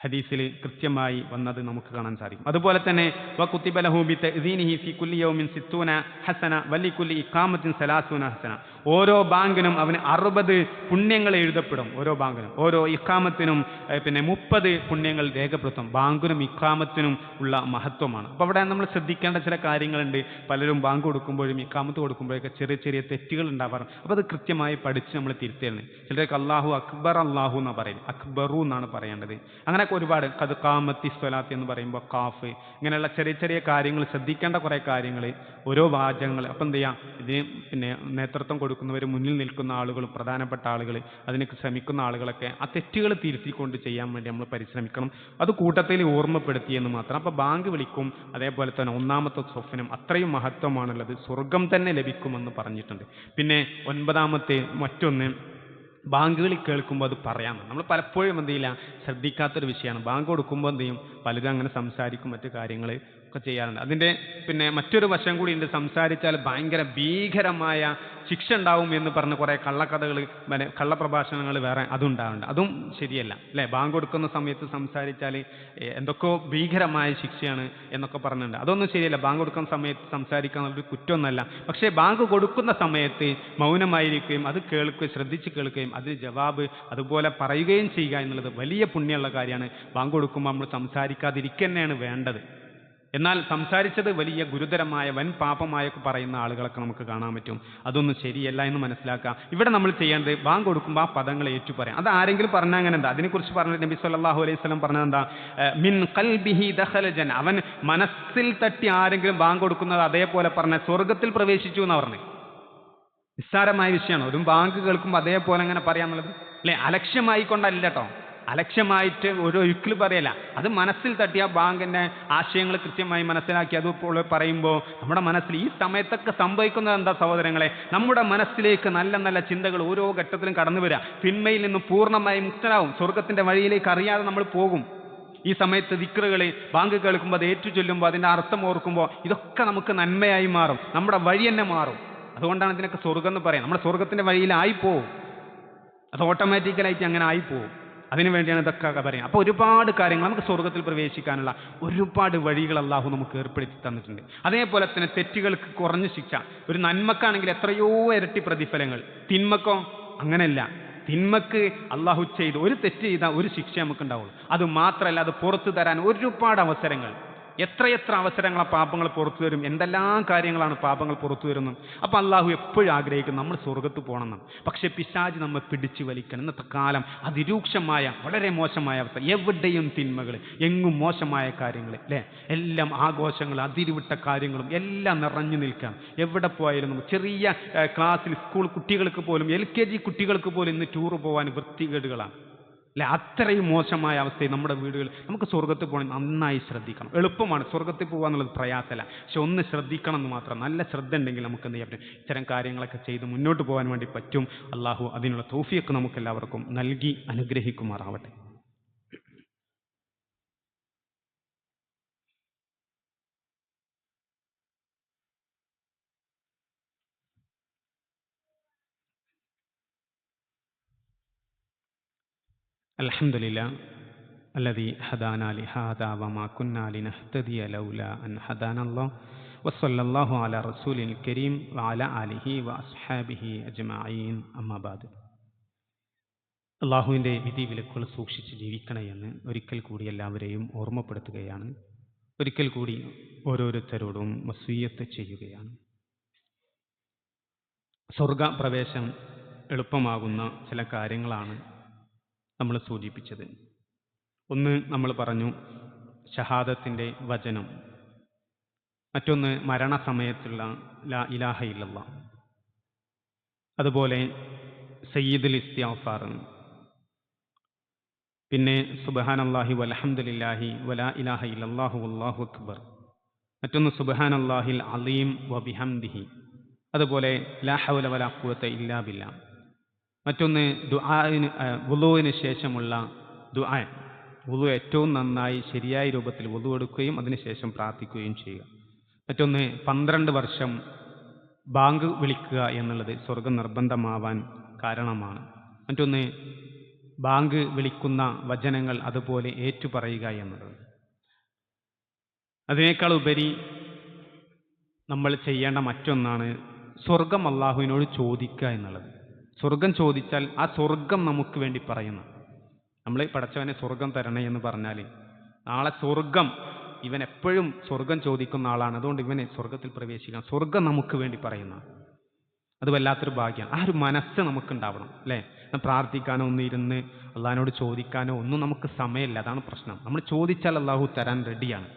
ഹദീസിൽ കൃത്യമായി വന്നത് നമുക്ക് കാണാൻ സാധിക്കും. അതുപോലെ തന്നെ വകുത്തിബ ലഹു ബി തഅ്ദീനിഹി ഫി കുല്ലി യൗമിൻ സിത്തൂന ഹസന വലി കുല്ലി ഇഖാമത്തിൻ സലാസൂന ഹസന. ഓരോ ബാങ്കിനും അവന് അറുപത് പുണ്യങ്ങൾ എഴുതപ്പെടും ഓരോ ബാങ്കിനും. ഓരോ ഇക്കാമത്തിനും പിന്നെ മുപ്പത് പുണ്യങ്ങൾ രേഖപ്പെടുത്തും. ബാങ്കിനും ഇക്കാമത്തിനും ഉള്ള മഹത്വമാണ്. അപ്പോൾ അവിടെ നമ്മൾ ശ്രദ്ധിക്കേണ്ട ചില കാര്യങ്ങളുണ്ട്. പലരും ബാങ്ക് കൊടുക്കുമ്പോഴും ഇക്കാമത്ത് കൊടുക്കുമ്പോഴൊക്കെ ചെറിയ ചെറിയ തെറ്റുകൾ ഉണ്ടാവാറുണ്ട്. അപ്പോൾ അത് കൃത്യമായി പഠിച്ച് നമ്മൾ തിരുത്തേണ്ടത്. ചിലർക്ക് അള്ളാഹു അക്ബർ അള്ളാഹു എന്നാണ് പറയുന്നത് അക്ബറു എന്നാണ് പറയേണ്ടത്. അങ്ങനെയൊക്കെ ഒരുപാട് കത് കാമത്തി സ്വലാത്ത് എന്ന് പറയുമ്പോൾ കാഫ് ഇങ്ങനെയുള്ള ചെറിയ ചെറിയ കാര്യങ്ങൾ ശ്രദ്ധിക്കേണ്ട കുറേ കാര്യങ്ങൾ ഓരോ വാചകങ്ങൾ അപ്പം എന്ത് ചെയ്യാം ഇതിന് പിന്നെ നേതൃത്വം കൊടുക്കുന്നവർ മുന്നിൽ നിൽക്കുന്ന ആളുകളും പ്രധാനപ്പെട്ട ആളുകൾ അതിനൊക്കെ ശ്രമിക്കുന്ന ആളുകളൊക്കെ ആ തെറ്റുകൾ തിരുത്തിക്കൊണ്ട് ചെയ്യാൻ വേണ്ടി നമ്മൾ പരിശ്രമിക്കണം. അത് കൂട്ടത്തിൽ ഓർമ്മപ്പെടുത്തിയെന്ന് മാത്രം. അപ്പോൾ ബാങ്ക് വിളിക്കും അതേപോലെ തന്നെ ഒന്നാമത്തെ സ്വപ്നം അത്രയും മഹത്വമാണുള്ളത്. സ്വർഗം തന്നെ ലഭിക്കുമെന്ന് പറഞ്ഞിട്ടുണ്ട്. പിന്നെ ഒൻപതാമത്തെ മറ്റൊന്ന് ബാങ്കുകളിൽ കേൾക്കുമ്പോൾ അത് പറയാം നമ്മൾ പലപ്പോഴും എന്ത് ചെയ്യില്ല ശ്രദ്ധിക്കാത്തൊരു വിഷയമാണ്. ബാങ്ക് കൊടുക്കുമ്പോൾ എന്ത് ചെയ്യും? പലരും അങ്ങനെ സംസാരിക്കും മറ്റു കാര്യങ്ങൾ ഒക്കെ ചെയ്യാറുണ്ട്. അതിന്റെ പിന്നെ മറ്റൊരു വശം കൂടി ഉണ്ട്. സംസാരിച്ചാൽ ഭയങ്കര ഭീകരമായ ശിക്ഷ ഉണ്ടാവും എന്ന് പറഞ്ഞ് കുറേ കള്ളക്കഥകൾ പിന്നെ കള്ളപ്രഭാഷണങ്ങൾ വേറെ അതുണ്ടാവുന്നുണ്ട്. അതും ശരിയല്ല അല്ലേ? ബാങ്ക് കൊടുക്കുന്ന സമയത്ത് സംസാരിച്ചാൽ എന്തൊക്കെയോ ഭീകരമായ ശിക്ഷയാണ് എന്നൊക്കെ പറഞ്ഞിട്ടുണ്ട്. അതൊന്നും ശരിയല്ല. ബാങ്ക് കൊടുക്കുന്ന സമയത്ത് സംസാരിക്കാൻ ഒരു പക്ഷേ ബാങ്ക് കൊടുക്കുന്ന സമയത്ത് മൗനമായിരിക്കുകയും അത് കേൾക്കുകയും ശ്രദ്ധിച്ച് കേൾക്കുകയും അതിന് ജവാബ് അതുപോലെ പറയുകയും ചെയ്യുക എന്നുള്ളത് വലിയ പുണ്യമുള്ള കാര്യമാണ്. ബാങ്ക് കൊടുക്കുമ്പോൾ നമ്മൾ സംസാരിക്കാതിരിക്കുക തന്നെയാണ് വേണ്ടത്. എന്നാൽ സംസാരിച്ചത് വലിയ ഗുരുതരമായ വൻ പാപമായൊക്കെ പറയുന്ന ആളുകളൊക്കെ നമുക്ക് കാണാൻ പറ്റും. അതൊന്നും ശരിയല്ല എന്ന് മനസ്സിലാക്കാം ഇവിടെ നമ്മൾ ചെയ്യേണ്ടത് ബാങ്ക് കൊടുക്കുമ്പോൾ ആ പദങ്ങൾ ഏറ്റു പറയാം അത് ആരെങ്കിലും പറഞ്ഞാൽ അങ്ങനെ എന്താ അതിനെക്കുറിച്ച് പറഞ്ഞ നബി സല്ലാഹു അലൈഹി സ്വലം പറഞ്ഞത് എന്താ? മിൻ ഖൽബിഹി ദഖല ജൻ. അവൻ മനസ്സിൽ തട്ടി ആരെങ്കിലും ബാങ്ക് കൊടുക്കുന്നത് അതേപോലെ പറഞ്ഞ സ്വർഗത്തിൽ പ്രവേശിച്ചു എന്ന് പറഞ്ഞു. നിസ്സാരമായ വിഷയമാണ്. ഒരു ബാങ്ക് കേൾക്കുമ്പോൾ അതേപോലെ അങ്ങനെ പറയാന്നുള്ളത്? അല്ലെ? അലക്ഷ്യമായി കൊണ്ടല്ല കേട്ടോ അലക്ഷ്യമായിട്ട് ഒരു ഒരിക്കലും പറയല അത് മനസ്സിൽ തട്ടിയ ബാങ്കിന്റെ ആശയങ്ങൾ കൃത്യമായി മനസ്സിലാക്കി. അതുപോലെ പറയുമ്പോൾ നമ്മുടെ മനസ്സിൽ ഈ സമയത്തൊക്കെ സംഭവിക്കുന്നത് എന്താ സഹോദരങ്ങളെ? നമ്മുടെ മനസ്സിലേക്ക് നല്ല നല്ല ചിന്തകൾ ഓരോ ഘട്ടത്തിലും കടന്നു വരിക തിന്മയിൽ നിന്ന് പൂർണമായി മുക്തനാവും. സ്വർഗത്തിന്റെ വഴിയിലേക്ക് അറിയാതെ നമ്മൾ പോകും. ഈ സമയത്ത് ദിക്റുകൾ ബാങ്ക് കേൾക്കുമ്പോൾ അത് ഏറ്റു ചൊല്ലുമ്പോൾ അതിന്റെ അർത്ഥം ഓർക്കുമ്പോൾ ഇതൊക്കെ നമുക്ക് നന്മയായി മാറും. നമ്മുടെ വഴി തന്നെ മാറും. അതുകൊണ്ടാണ് ഇതിനൊക്കെ സ്വർഗം എന്ന് പറയാം. നമ്മുടെ സ്വർഗത്തിന്റെ വഴിയിലായി പോവും അത് ഓട്ടോമാറ്റിക്കലായിട്ട് അങ്ങനെ ആയിപ്പോവും. അതിനു വേണ്ടിയാണ് ഇതൊക്കെ പറയുക. അപ്പോൾ ഒരുപാട് കാര്യങ്ങൾ നമുക്ക് സ്വർഗത്തിൽ പ്രവേശിക്കാനുള്ള ഒരുപാട് വഴികൾ അള്ളാഹു നമുക്ക് ഏർപ്പെടുത്തി തന്നിട്ടുണ്ട്. അതേപോലെ തന്നെ തെറ്റുകൾക്ക് കുറഞ്ഞ ശിക്ഷ. ഒരു നന്മക്കാണെങ്കിൽ എത്രയോ ഇരട്ടി പ്രതിഫലങ്ങൾ. തിന്മക്കോ? അങ്ങനെയല്ല. തിന്മക്ക് അള്ളാഹു ചെയ്ത് ഒരു തെറ്റ് ചെയ്താൽ ഒരു ശിക്ഷ നമുക്ക് ഉണ്ടാവുള്ളൂ അത് മാത്രമല്ല അത് പുറത്തു തരാൻ ഒരുപാട് അവസരങ്ങൾ. എത്രയെത്ര അവസരങ്ങളാണ് പാപങ്ങൾ പുറത്തു വരും? എന്തെല്ലാം കാര്യങ്ങളാണ് പാപങ്ങൾ പുറത്തു വരുന്നത്? അപ്പം അള്ളാഹു എപ്പോഴും ആഗ്രഹിക്കും നമ്മൾ സ്വർഗത്ത് പോകണമെന്ന്. പക്ഷെ പിശാജ് നമ്മെ പിടിച്ചു വലിക്കണം. ഇന്നത്തെ കാലം അതിരൂക്ഷമായ വളരെ മോശമായ അവസ്ഥ. എവിടെയും തിന്മകൾ എങ്ങും മോശമായ കാര്യങ്ങൾ അല്ലേ? എല്ലാം ആഘോഷങ്ങൾ അതിരുവിട്ട കാര്യങ്ങളും എല്ലാം നിറഞ്ഞു നിൽക്കാം. എവിടെ പോയാലും നമുക്ക് ചെറിയ ക്ലാസ്സിൽ സ്കൂൾ കുട്ടികൾക്ക് പോലും എൽ കെ ജി കുട്ടികൾക്ക് പോലും ഇന്ന് ടൂർ പോകാൻ വൃത്തികേടുകളാണ്. അല്ലെ അത്രയും മോശമായ അവസ്ഥയിൽ നമ്മുടെ വീടുകളിൽ നമുക്ക് സ്വർഗത്തിൽ പോകണം നന്നായി ശ്രദ്ധിക്കണം. എളുപ്പമാണ് സ്വർഗത്തിൽ പോകുക എന്നുള്ളത് പ്രയാസമല്ല. പക്ഷെ ഒന്ന് ശ്രദ്ധിക്കണം എന്ന് മാത്രം നല്ല ശ്രദ്ധ ഉണ്ടെങ്കിൽ നമുക്ക് എന്ത് ചെയ്യാൻ പറ്റും? ഇത്തരം കാര്യങ്ങളൊക്കെ ചെയ്ത് മുന്നോട്ട് പോകാൻ വേണ്ടി പറ്റും. അള്ളാഹു അതിനുള്ള തോഫിയൊക്കെ നമുക്ക് എല്ലാവർക്കും നൽകി അനുഗ്രഹിക്കുമാറാവട്ടെ. الحمد لله الذي هدانا لهذا وما كنا لنهتدي لولا أن هدانا الله وصلى الله على رسول الكريم وعلى آله وأصحابه أجمعين أما بعد അള്ളാഹുവിന്റെ വിധി വിലക്കുകൾ സൂക്ഷിച്ച് ജീവിക്കണമെന്ന് ഒരിക്കൽ കൂടി എല്ലാവരെയും ഓർമ്മപ്പെടുത്തുകയാണ്. ഒരിക്കൽ കൂടി ഓരോരുത്തരോടും മസ്വീയത്ത് ചെയ്യുകയാണ്. സ്വർഗ പ്രവേശം എളുപ്പമാകുന്ന ചില കാര്യങ്ങളാണ് നമ്മൾ സൂചിപ്പിച്ചത്. ഒന്ന് നമ്മൾ പറഞ്ഞു ഷഹാദത്തിന്റെ വചനം. മറ്റൊന്ന് മരണസമയത്തുള്ള ലാ ഇലാഹ ഇല്ലല്ല അതുപോലെ സയ്യിദുൽ ഇസ്തിയാഫാർ പിന്നെ സുബഹാൻ അള്ളാഹി വലഹമുല്ലാഹി വലാ ഇലാഹ ഇല്ലല്ലാഹു അള്ളാഹു അക്ബർ. മറ്റൊന്ന് സുബഹാൻ അള്ളാഹിൽ അലീം വബിഹംദിഹി അതുപോലെ ലാഹവല ഹൗല ഇല്ലാബില്ല മറ്റൊന്ന് ദുആന് വുളുവിന് ശേഷമുള്ള ദുആ. വുളു ഏറ്റവും നന്നായി ശരിയായ രൂപത്തിൽ വുളു എടുക്കുകയും അതിനുശേഷം പ്രാർത്ഥിക്കുകയും ചെയ്യുക. മറ്റൊന്ന് പന്ത്രണ്ട് വർഷം ബാങ്ക് വിളിക്കുക എന്നുള്ളത് സ്വർഗം നിർബന്ധമാവാൻ കാരണമാണ്. മറ്റൊന്ന് ബാങ്ക് വിളിക്കുന്ന വചനങ്ങൾ അതുപോലെ ഏറ്റുപറയുക എന്നുള്ളത്. അതിനേക്കാൾ ഉപരി നമ്മൾ ചെയ്യേണ്ട മറ്റൊന്നാണ് സ്വർഗം അള്ളാഹുവിനോട് ചോദിക്കുക എന്നുള്ളത്. സ്വർഗം ചോദിച്ചാൽ ആ സ്വർഗം നമുക്ക് വേണ്ടി പറയുന്നു. നമ്മൾ പടച്ചവനെ സ്വർഗം തരണേ എന്ന് പറഞ്ഞാൽ നാളെ സ്വർഗം ഇവൻ എപ്പോഴും സ്വർഗം ചോദിക്കുന്ന ആളാണ്. അതുകൊണ്ട് ഇവനെ സ്വർഗത്തിൽ പ്രവേശിക്കണം സ്വർഗം നമുക്ക് വേണ്ടി പറയുന്ന. അത് വല്ലാത്തൊരു ഭാഗ്യമാണ്. ആ ഒരു മനസ്സ് നമുക്കുണ്ടാവണം അല്ലേ? പ്രാർത്ഥിക്കാനോ ഒന്നും ഇരുന്ന് അള്ളാഹിനോട് ചോദിക്കാനോ ഒന്നും നമുക്ക് സമയമില്ല. അതാണ് പ്രശ്നം. നമ്മൾ ചോദിച്ചാൽ അള്ളാഹു തരാൻ റെഡിയാണ്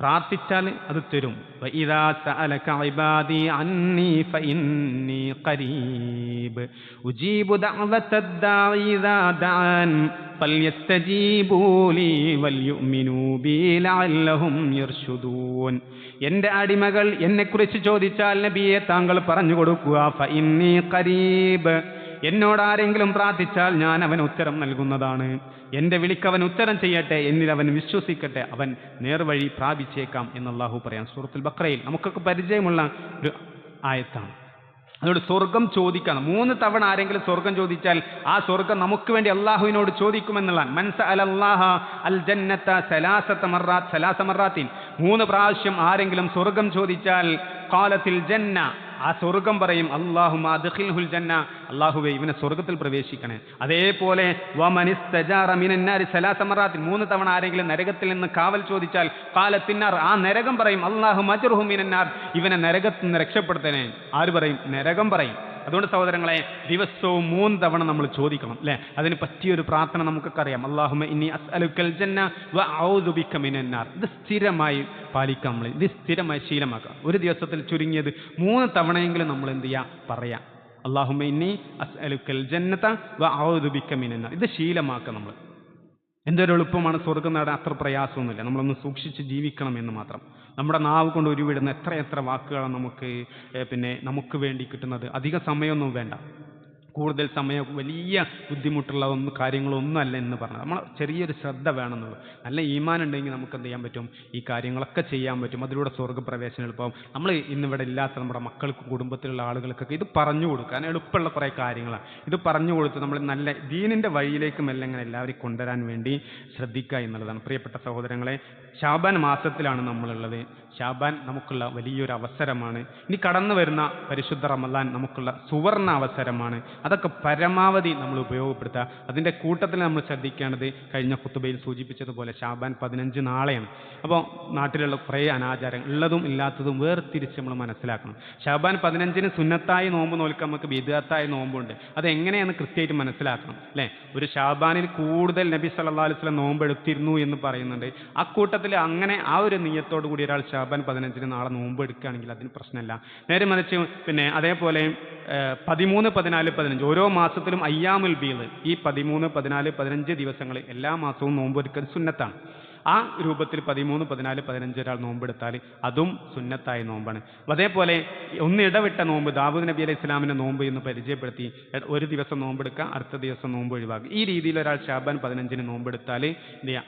പ്രാർത്ഥിച്ചാൽ അത് തരും. എന്റെ അടിമകൾ എന്നെക്കുറിച്ച് ചോദിച്ചാൽ നബിയെ താങ്കൾ പറഞ്ഞു കൊടുക്കുക ഫഇന്നി എന്നോട് ആരെങ്കിലും പ്രാർത്ഥിച്ചാൽ ഞാൻ അവന് ഉത്തരം നൽകുന്നതാണ്. എന്റെ വിളിക്കവൻ ഉത്തരം ചെയ്യട്ടെ എന്നിൽ അവൻ വിശ്വസിക്കട്ടെ അവൻ നേർവഴി പ്രാപിച്ചേക്കാം എന്ന് അള്ളാഹു പറയാം. സൂറത്തുൽ ബക്രയിൽ നമുക്കൊക്കെ പരിചയമുള്ള ഒരു ആയത്താണ്. അതുകൊണ്ട് സ്വർഗം ചോദിക്കണം. മൂന്ന് തവണ ആരെങ്കിലും സ്വർഗം ചോദിച്ചാൽ ആ സ്വർഗം നമുക്ക് വേണ്ടി അള്ളാഹുവിനോട് ചോദിക്കുമെന്നുള്ളതാണ്. മൻസ അൽ ജന്നത്ത സലാസത്ത മറാത്ത് സലാസ മറാത്തിൻ. മൂന്ന് പ്രാവശ്യം ആരെങ്കിലും സ്വർഗം ചോദിച്ചാൽ കാലത്തിൽ ജന്ന ആ സ്വർഗം പറയും അള്ളാഹു അദ്ഖിൽഹുൽ ജന്ന അള്ളാഹുവെ ഇവനെ സ്വർഗത്തിൽ പ്രവേശിക്കണേ. അതേപോലെ മൂന്ന് തവണ ആരെങ്കിലും നരകത്തിൽ നിന്ന് കാവൽ ചോദിച്ചാൽ കാലത്തിന്നാർ ആ നരകം പറയും അള്ളാഹു മജുർഹു മിനന്നാർ ഇവനെ നരകത്തിൽ നിന്ന് രക്ഷപ്പെടുത്തണേ. ആര് പറയും? നരകം പറയും. അതുകൊണ്ട് സഹോദരങ്ങളെ ദിവസവും മൂന്ന് തവണ നമ്മൾ ചോദിക്കണം അല്ലേ? അതിന് പറ്റിയൊരു പ്രാർത്ഥന നമുക്കൊക്കെ അറിയാം. അള്ളാഹുമ ഇനി അസ്അലുക്കൽ ജന്ന മിനന്നാർ ഇത് സ്ഥിരമായി പാലിക്കാം നമ്മൾ. ഇത് സ്ഥിരമായി ശീലമാക്കാം ഒരു ദിവസത്തിൽ ചുരുങ്ങിയത് മൂന്ന് തവണയെങ്കിലും നമ്മൾ എന്ത് ചെയ്യുക പറയാം. അള്ളാഹുമ ഇനി അസ്അലുക്കൽ ജന്നത വ ഔദു ബിക മിനന്നാർ ഇത് ശീലമാക്കാം നമ്മൾ. എന്തൊരു എളുപ്പമാണ്. സ്വർഗം നേടാൻ അത്ര പ്രയാസമൊന്നുമില്ല. നമ്മളൊന്ന് സൂക്ഷിച്ച് ജീവിക്കണം എന്ന് മാത്രം. നമ്മുടെ നാവ് കൊണ്ട് ഉരുവിടുന്ന എത്ര എത്ര വാക്കുകളാണ് നമുക്ക് പിന്നെ നമുക്ക് വേണ്ടി കിട്ടുന്നത്? അധിക സമയമൊന്നും വേണ്ട. കൂടുതൽ സമയം വലിയ ബുദ്ധിമുട്ടുള്ള ഒന്നും കാര്യങ്ങളൊന്നും അല്ല എന്ന് പറഞ്ഞത്. നമ്മൾ ചെറിയൊരു ശ്രദ്ധ വേണമെന്നുള്ളൂ. നല്ല ഈമാൻ ഉണ്ടെങ്കിൽ നമുക്ക് എന്ത് ചെയ്യാൻ പറ്റും? ഈ കാര്യങ്ങളൊക്കെ ചെയ്യാൻ പറ്റും. അതിലൂടെ സ്വർഗപ്രവേശനം എളുപ്പം. നമ്മൾ ഇന്നിവിടെ ഇല്ലാത്ത നമ്മുടെ മക്കൾക്കും കുടുംബത്തിലുള്ള ആളുകൾക്കൊക്കെ ഇത് പറഞ്ഞു കൊടുക്കാൻ എളുപ്പമുള്ള കുറേ കാര്യങ്ങളാണ്. ഇത് പറഞ്ഞു കൊടുത്ത് നമ്മൾ നല്ല ദീനിന്റെ വഴിയിലേക്ക് മെല്ലെ ഇങ്ങനെ എല്ലാവരും കൊണ്ടുവരാൻ വേണ്ടി ശ്രദ്ധിക്കുക എന്നുള്ളതാണ്. പ്രിയപ്പെട്ട സഹോദരങ്ങളെ ഷാബാൻ മാസത്തിലാണ് നമ്മളുള്ളത്. ഷാബാൻ നമുക്കുള്ള വലിയൊരു അവസരമാണ്. ഇനി കടന്നു വരുന്ന പരിശുദ്ധ റമദാൻ നമുക്കുള്ള സുവർണ അവസരമാണ്. അതൊക്കെ പരമാവധി നമ്മൾ ഉപയോഗപ്പെടുത്തുക. അതിന്റെ കൂട്ടത്തിൽ നമ്മൾ ശ്രദ്ധിക്കേണ്ടത് കഴിഞ്ഞ കുത്തുബയിൽ സൂചിപ്പിച്ചതുപോലെ ഷാബാൻ പതിനഞ്ച് നാളെയാണ്. അപ്പോൾ നാട്ടിലുള്ള കുറേ അനാചാരങ്ങൾ ഉള്ളതും ഇല്ലാത്തതും വേർതിരിച്ച് നമ്മൾ മനസ്സിലാക്കണം. ഷാബാൻ പതിനഞ്ചിന് സുന്നത്തായി നോമ്പ് നോൽക്കാൻ നമുക്ക് വിദഗത്തായ നോമ്പുണ്ട്. അത് എങ്ങനെയാണ് കൃത്യമായിട്ട് മനസ്സിലാക്കണം അല്ലേ? ഒരു ഷാബാനിൽ കൂടുതൽ നബി സല്ലാ അലൈഹി വസല്ലം നോമ്പ് എടുത്തിരുന്നു എന്ന് പറയുന്നുണ്ട്. ആ കൂട്ടത്തിൽ അങ്ങനെ ആ ഒരു നീയത്തോടു കൂടി ഒരാൾ ഷാബാൻ പതിനഞ്ചിന് നാളെ നോമ്പ് എടുക്കുകയാണെങ്കിൽ അതിന് പ്രശ്നമില്ല. നേരെ മറിച്ച് പിന്നെ അതേപോലെ പതിമൂന്ന് പതിനാല് പതിനഞ്ച്. ഓരോ മാസത്തിലും അയ്യാമുൽ ബീദ്. ഈ പതിമൂന്ന് പതിനാല് പതിനഞ്ച് ദിവസങ്ങളിൽ എല്ലാ മാസവും നോമ്പ് എടുക്കൽ സുന്നത്താണ്. ആ രൂപത്തിൽ പതിമൂന്ന് പതിനാല് പതിനഞ്ച് ഒരാൾ നോമ്പെടുത്താൽ അതും സുന്നത്തായ നോമ്പാണ്. അതേപോലെ ഒന്ന് ഇടവിട്ട നോമ്പ് ദാവൂദ് നബി അലൈഹി ഇസ്ലാമിന്റെ നോമ്പ് എന്ന് പരിചയപ്പെടുത്തി ഒരു ദിവസം നോമ്പെടുക്കുക അടുത്ത ദിവസം നോമ്പ് ഒഴിവാക്കുക. ഈ രീതിയിൽ ഒരാൾ ഷാബാൻ പതിനഞ്ചിന് നോമ്പെടുത്താൽ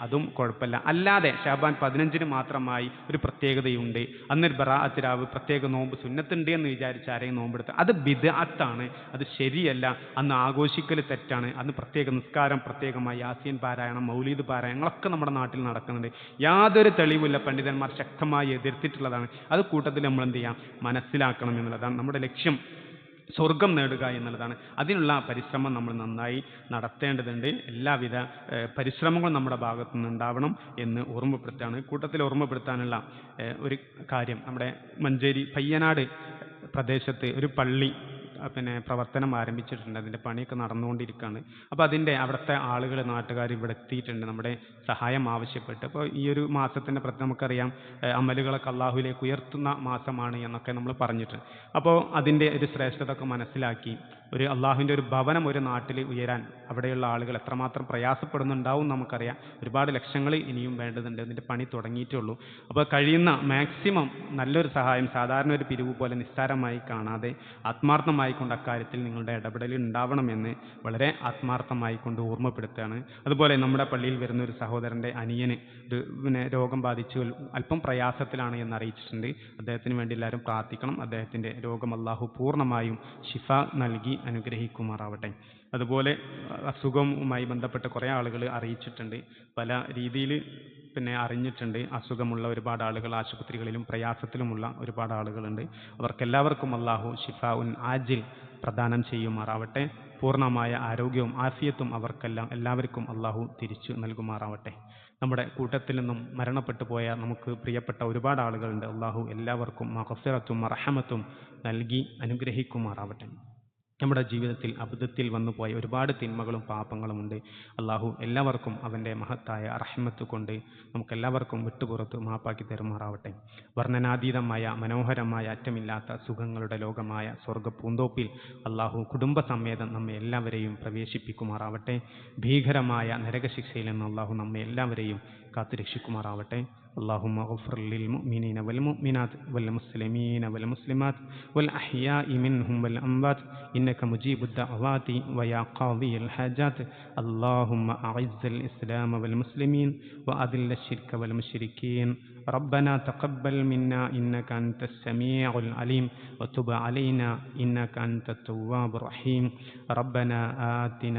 അതും കുഴപ്പമില്ല. അല്ലാതെ ഷാബാൻ പതിനഞ്ചിന് മാത്രമായി ഒരു പ്രത്യേകതയുണ്ട്. അന്ന് ബറാഅത്ത് രാവ് പ്രത്യേക നോമ്പ് സുന്നത്തുണ്ട് എന്ന് വിചാരിച്ച് ആരെയും നോമ്പെടുത്ത് അത് ബിദഅത്താണ്. അത് ശരിയല്ല. അന്ന് ആഘോഷിക്കൽ തെറ്റാണ്. അന്ന് പ്രത്യേക നിസ്കാരം പ്രത്യേകമായി യാസീൻ പാരായണം മൗലീദ് പാരായണങ്ങളൊക്കെ നമ്മുടെ നാട്ടിൽ നടക്കുന്നുണ്ട്. യാതൊരു തെളിവുമില്ല. പണ്ഡിതന്മാർ ശക്തമായി എതിർത്തിട്ടുള്ളതാണ്. അത് കൂട്ടത്തിൽ നമ്മൾ എന്ത് ചെയ്യാം? മനസ്സിലാക്കണം എന്നുള്ളതാണ്. നമ്മുടെ ലക്ഷ്യം സ്വർഗം നേടുക എന്നുള്ളതാണ്. അതിനുള്ള പരിശ്രമം നമ്മൾ നന്നായി നടത്തേണ്ടതുണ്ട്. എല്ലാവിധ പരിശ്രമങ്ങളും നമ്മുടെ ഭാഗത്തു നിന്നുണ്ടാവണം എന്ന് ഓർമ്മപ്പെടുത്താണ് കൂട്ടത്തിൽ ഓർമ്മപ്പെടുത്താനുള്ള ഒരു കാര്യം. നമ്മുടെ മഞ്ചേരി പയ്യനാട് പ്രദേശത്ത് ഒരു പള്ളി പിന്നെ പ്രവർത്തനം ആരംഭിച്ചിട്ടുണ്ട്. അതിന്റെ പണിയൊക്കെ നടന്നുകൊണ്ടിരിക്കുകയാണ്. അപ്പോൾ അതിന്റെ അവിടുത്തെ ആളുകൾ നാട്ടുകാർ ഇവിടെ എത്തിയിട്ടുണ്ട്. നമ്മുടെ സഹായം ആവശ്യപ്പെട്ട്. അപ്പോൾ ഈ ഒരു മാസത്തിന്റെ പ്രത്യേകം നമുക്കറിയാം അമലുകളൊക്കെ അള്ളാഹുലേക്ക് ഉയർത്തുന്ന മാസമാണ് എന്നൊക്കെ നമ്മൾ പറഞ്ഞിട്ടുണ്ട്. അപ്പോൾ അതിന്റെ ഒരു ശ്രേഷ്ഠത ഒക്കെ മനസ്സിലാക്കി ഒരു അള്ളാഹുവിന്റെ ഒരു ഭവനം ഒരു നാട്ടിൽ ഉയരാൻ അവിടെയുള്ള ആളുകൾ എത്രമാത്രം പ്രയാസപ്പെടുന്നുണ്ടാവും നമുക്കറിയാം. ഒരുപാട് ലക്ഷങ്ങൾ ഇനിയും വേണ്ടതുണ്ട്. അതിന്റെ പണി തുടങ്ങിയിട്ടേ ഉള്ളൂ. അപ്പോൾ കഴിയുന്ന മാക്സിമം നല്ലൊരു സഹായം സാധാരണ ഒരു പിരിവ് പോലെ നിസ്സാരമായി കാണാതെ ആത്മാർത്ഥമായി കൊണ്ട് അക്കാര്യത്തിൽ നിങ്ങളുടെ ഇടപെടൽ ഉണ്ടാവണമെന്ന് വളരെ ആത്മാർത്ഥമായി കൊണ്ട് ഓർമ്മപ്പെടുത്തുകയാണ്. അതുപോലെ നമ്മുടെ പള്ളിയിൽ വരുന്ന ഒരു സഹോദരന്റെ അനിയന് ഒരു പിന്നെ രോഗം ബാധിച്ചു അല്പം പ്രയാസത്തിലാണ് എന്ന് അറിയിച്ചിട്ടുണ്ട്. അദ്ദേഹത്തിന് വേണ്ടി എല്ലാവരും പ്രാർത്ഥിക്കണം. അദ്ദേഹത്തിന്റെ രോഗം അള്ളാഹു പൂർണമായും ഷിഫ നൽകി അനുഗ്രഹിക്കുമാറാവട്ടെ. അതുപോലെ അസുഖവുമായി ബന്ധപ്പെട്ട് കുറേ ആളുകൾ അറിയിച്ചിട്ടുണ്ട്. പല രീതിയിൽ പിന്നെ അറിഞ്ഞിട്ടുണ്ട്. അസുഖമുള്ള ഒരുപാട് ആളുകൾ ആശുപത്രികളിലും പ്രയാസത്തിലുമുള്ള ഒരുപാട് ആളുകളുണ്ട്. അവർക്കെല്ലാവർക്കും അള്ളാഹു ഷിഫ ഉൻ ആജിൽ പ്രദാനം ചെയ്യുമാറാവട്ടെ. പൂർണമായ ആരോഗ്യവും ആഫിയത്തും അവർക്കെല്ലാം എല്ലാവർക്കും അള്ളാഹു തിരിച്ചു നൽകുമാറാവട്ടെ. നമ്മുടെ കൂട്ടത്തിൽ നിന്നും മരണപ്പെട്ടു പോയ നമുക്ക് പ്രിയപ്പെട്ട ഒരുപാട് ആളുകളുണ്ട്. അള്ളാഹു എല്ലാവർക്കും മഹസിറത്തും മറഹമത്തും നൽകി അനുഗ്രഹിക്കുമാറാവട്ടെ. നമ്മുടെ ജീവിതത്തിൽ അബദ്ധത്തിൽ വന്നുപോയ ഒരുപാട് തിന്മകളും പാപങ്ങളുമുണ്ട് അള്ളാഹു എല്ലാവർക്കും അവന്റെ മഹത്തായ അർഹമത്ത് കൊണ്ട് നമുക്കെല്ലാവർക്കും വിട്ടുപുറത്ത് മാപ്പാക്കി തരുമാറാവട്ടെ. വർണനാതീതമായ മനോഹരമായ അറ്റമില്ലാത്ത സുഖങ്ങളുടെ ലോകമായ സ്വർഗ പൂന്തോപ്പിൽ അള്ളാഹു കുടുംബസമേതം നമ്മെ എല്ലാവരെയും പ്രവേശിപ്പിക്കുമാറാവട്ടെ. ഭീകരമായ നരകശിക്ഷയിൽ നിന്ന് അള്ളാഹു നമ്മെ എല്ലാവരെയും കാത്തുരക്ഷിക്കുമാറാവട്ടെ. اللهم اغفر للمؤمنين والمؤمنات والمسلمين والمسلمات والأحياء منهم والأموات إنك مجيب الدعوات ويا قاضي الحاجات. اللهم أعز الإسلام والمسلمين وأذل الشرك والمشركين. ربنا تقبل منا إنك أنت السميع العليم. وتب علينا إنك أنت التواب الرحيم. ربنا آتنا